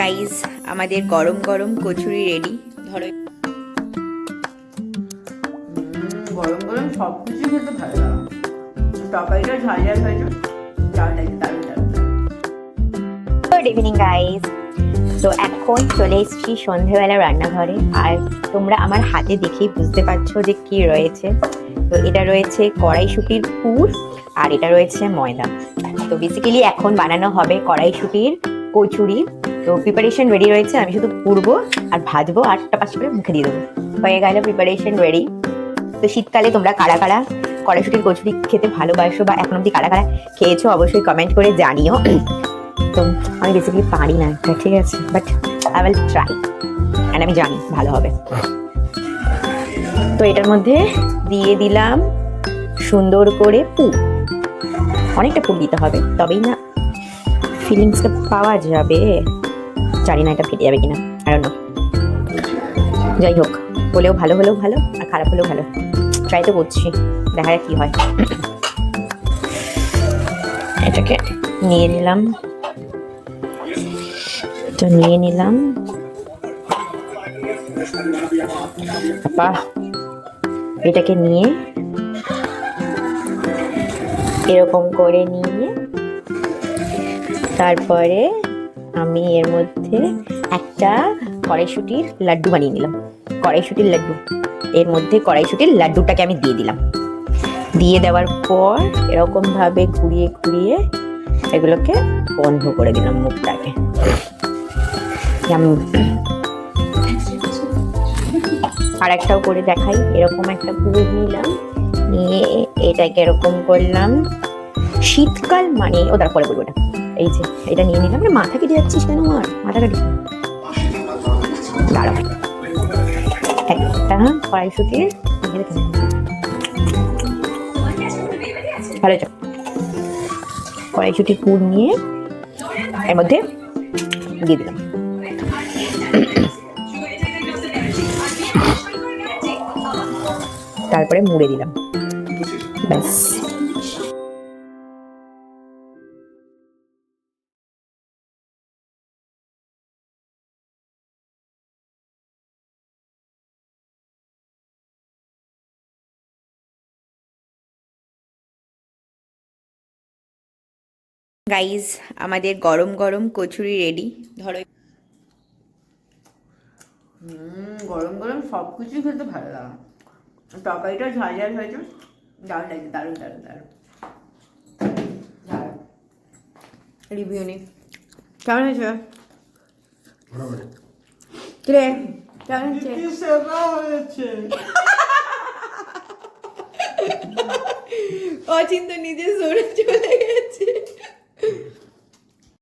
Guys আমাদের গরম গরম কচুরি রেডি ধরো। গরম গরম সব কিছু খেতে ভালো লাগে। তরকারিটা ঝাল ঝাল হয়েছে দারুণ দারুণ গুড ইভিনিং গাইজ তো এখন চলে এসেছি সন্ধেবেলা রান্নাঘরে। আর তোমরা আমার হাতে দেখেই বুঝতে পারছ যে কি রয়েছে। তো এটা রয়েছে কড়াইশুটির পুর আর এটা রয়েছে ময়দা। তো বেসিক্যালি এখন বানানো হবে কড়াইশুটির কচুরি। তো প্রিপারেশন রেডি রয়েছে, আমি শুধু পুরবো আর ভাজবো, আটটা পাঁচ করে মুখে দিয়ে দেবো। হয়ে গেল প্রিপারেশন রেডি তো শীতকালে তোমরা কারা কারা কড়াইশুটির কচুরি খেতে ভালোবাসো বা এখন অব্দি কারা কারা খেয়েছো, অবশ্যই কমেন্ট করে জানিও। তো আমি বেসিক্যালি পারি না এটা ঠিক আছে? But I will try and আমি জানি ভালো হবে। তো এটার মধ্যে দিয়ে দিলাম সুন্দর করে পু অনেকটা পুর দিতে হবে, তবেই না ফিলিংসটা পাওয়া যাবে? জানি না এটা ফেটে যাবে কিনা আর না যাই হোক, হলেও ভালো হলেও ভালো, আর খারাপ হলেও ভালো। ট্রাই তো করছি, দেখা যাক কি হয়। এটাকে নিয়ে নিলাম। এটা নিয়ে নিলাম। এটাকে নিয়ে এরকম করে নিয়ে তারপরে আমি এর মধ্যে একটা কড়াইশুটির লাড্ডু বানিয়ে নিলাম। কড়াইশুটির লাড্ডু। এর মধ্যে কড়াইশুটির লাড্ডুটাকে আমি দিয়ে দিলাম। দিয়ে দেওয়ার পর এরকম ভাবে ঘুরিয়ে ঘুরিয়ে এগুলোকে বন্ধ করে দিলাম মুখটাকে. আর একটাও করে দেখাই। এরকম একটা পুরো নিলাম। নিয়ে এটাকে এরকম করলাম। শীতকাল মানে ও তারপরে বলব ওটা এই যে, এটা নিয়ে নিলাম। মাথা কেটে যাচ্ছিস কেন আমার মাথা কেটে দাঁড়াও একটা কড়াইশুটির ভালো, চল। কড়াইশুটির পুর নিয়ে এর মধ্যে দিয়ে দিলাম। তারপরে মুড়ে দিলাম। ব্যাস। গাইজ আমাদের গরম গরম কচুরি রেডি ধরো গরম গরম সব কিছু খেতে ভালো লাগে। তরকারিটা ঝাল ঝাল হয়েছে। দারুণ লাগছে দারুণ দারুণ দারুণ। রিভিউ নি। কেমন হয়েছে? কিরে? কেমন হয়েছে? অচিন্ত নিজে সরে চলে গেছে।